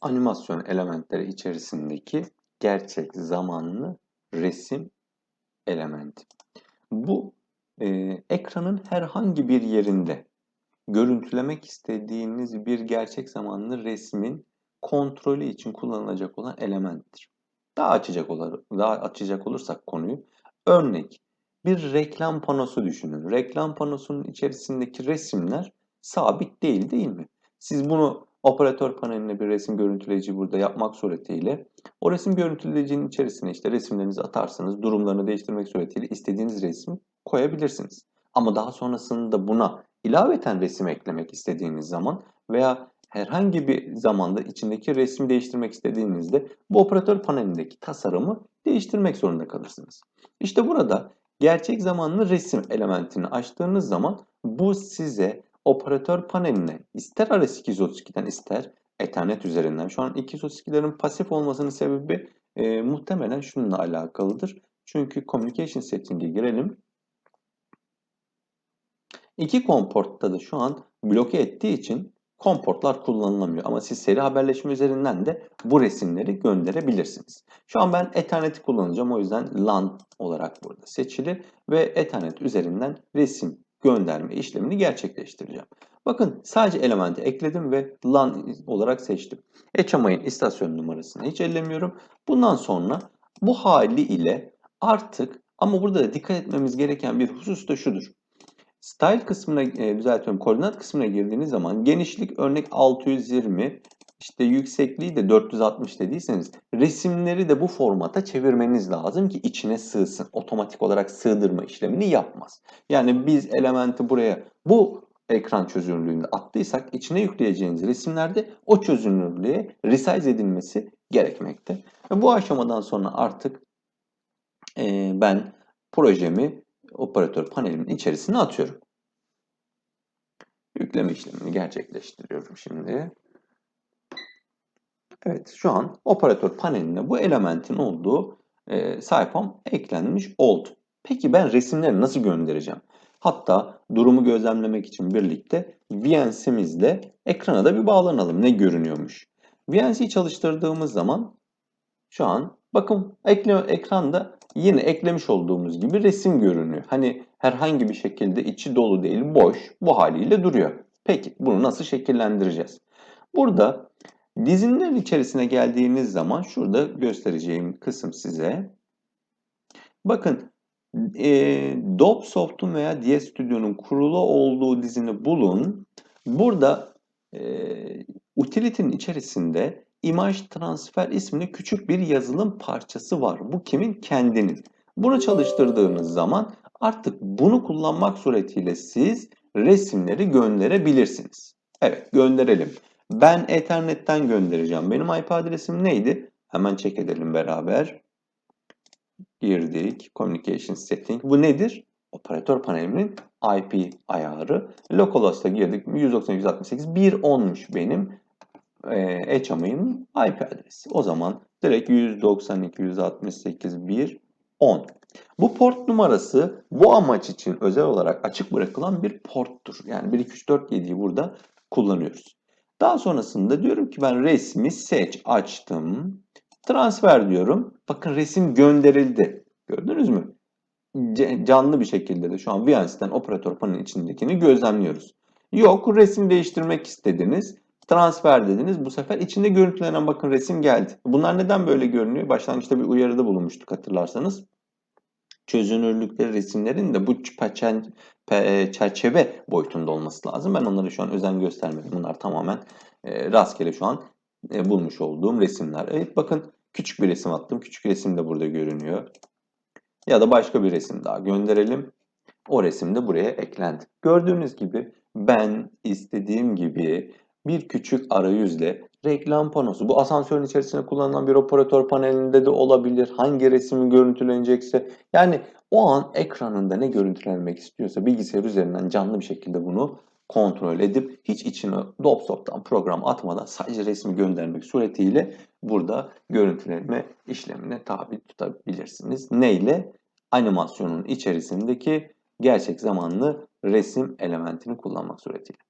animasyon elementleri içerisindeki gerçek zamanlı resim elementi. Bu e, ekranın herhangi bir yerinde görüntülemek istediğiniz bir gerçek zamanlı resmin kontrolü için kullanılacak olan elementtir. Daha açacak olur, daha açacak olursak konuyu, örnek bir reklam panosu düşünün. Reklam panosunun içerisindeki resimler sabit değil değil mi? Siz bunu operatör paneline bir resim görüntüleyici burada yapmak suretiyle o resim görüntüleyicinin içerisine işte resimlerinizi atarsınız, durumlarını değiştirmek suretiyle istediğiniz resmi koyabilirsiniz. Ama daha sonrasında buna ilaveten resim eklemek istediğiniz zaman veya herhangi bir zamanda içindeki resmi değiştirmek istediğinizde bu operatör panelindeki tasarımı değiştirmek zorunda kalırsınız. İşte burada gerçek zamanlı resim elementini açtığınız zaman bu size operatör paneline ister RS232'den ister Ethernet üzerinden. Şu an 232'lerin pasif olmasının sebebi e, muhtemelen şununla alakalıdır. Çünkü communication setting'e girelim. İki komportta da şu an bloke ettiği için komportlar kullanılamıyor. Ama siz seri haberleşme üzerinden de bu resimleri gönderebilirsiniz. Şu an ben Ethernet'i kullanacağım. O yüzden LAN olarak burada seçili ve Ethernet üzerinden resim gönderme işlemini gerçekleştireceğim. Bakın sadece elementi ekledim ve LAN olarak seçtim. HMI'nin istasyon numarasını hiç ellemiyorum. Bundan sonra bu hali ile artık ama burada da dikkat etmemiz gereken bir husus da şudur. Style kısmına e, düzeltiyorum. Koordinat kısmına girdiğiniz zaman genişlik örnek 620, işte yüksekliği de 460 dediyseniz resimleri de bu formata çevirmeniz lazım ki içine sığsın. Otomatik olarak sığdırma işlemini yapmaz. Yani biz elementi buraya bu ekran çözünürlüğünde attıysak içine yükleyeceğiniz resimlerde o çözünürlüğe resize edilmesi gerekmekte. Ve bu aşamadan sonra artık e, ben projemi operatör panelimin içerisine atıyorum. Yükleme işlemini gerçekleştiriyorum şimdi. Evet şu an operatör paneline bu elementin olduğu e, sayfam eklenmiş oldu. Peki ben resimleri nasıl göndereceğim? Hatta durumu gözlemlemek için birlikte VNC'mizle ekrana da bir bağlanalım. Ne görünüyormuş? VNC'yi çalıştırdığımız zaman şu an bakın ekle, ekranda yine eklemiş olduğumuz gibi resim görünüyor. Hani herhangi bir şekilde içi dolu değil, boş bu haliyle duruyor. Peki bunu nasıl şekillendireceğiz? Burada dizinlerin içerisine geldiğiniz zaman şurada göstereceğim kısım size. Bakın e, Dobsoft'un veya DS Studio'nun kurulu olduğu dizini bulun. Burada e, utility'nin içerisinde imaj transfer isminde küçük bir yazılım parçası var. Bu kimin? Kendinin. Bunu çalıştırdığınız zaman artık bunu kullanmak suretiyle siz resimleri gönderebilirsiniz. Evet gönderelim. Ben Ethernet'ten göndereceğim. Benim IP adresim neydi? Hemen check edelim beraber. Girdik. Communication setting. Bu nedir? Operatör panelimin IP ayarı. Localhost'a girdik. 192.168.1.10'muş benim e, HMI'nin IP adresi. O zaman direkt 192.168.1.10. Bu port numarası bu amaç için özel olarak açık bırakılan bir porttur. Yani 1, 2, 3, 4, 7'yi burada kullanıyoruz. Daha sonrasında diyorum ki ben resmi seç, açtım. Transfer diyorum. Bakın resim gönderildi. Gördünüz mü? Canlı bir şekilde de şu an VNC'den operatör panelin içindekini gözlemliyoruz. Yok resim değiştirmek istediniz. Transfer dediniz. Bu sefer içinde görüntülenen bakın resim geldi. Bunlar neden böyle görünüyor? Başlangıçta bir uyarıda bulunmuştuk hatırlarsanız. Çözünürlükleri resimlerin de bu e, çerçeve boyutunda olması lazım. Ben onları şu an özen göstermedim. Bunlar tamamen e, rastgele şu an e, bulmuş olduğum resimler. Evet bakın küçük bir resim attım. Küçük resim de burada görünüyor. Ya da başka bir resim daha gönderelim. O resim de buraya eklendi. Gördüğünüz gibi ben istediğim gibi bir küçük arayüzle reklam panosu. Bu asansörün içerisinde kullanılan bir operatör panelinde de olabilir. Hangi resmi görüntülenecekse. Yani o an ekranında ne görüntülenmek istiyorsa bilgisayar üzerinden canlı bir şekilde bunu kontrol edip hiç içine Dobsoft'tan program atmadan sadece resmi göndermek suretiyle burada görüntülenme işlemine tabi tutabilirsiniz. Neyle? Animasyonun içerisindeki gerçek zamanlı resim elementini kullanmak suretiyle.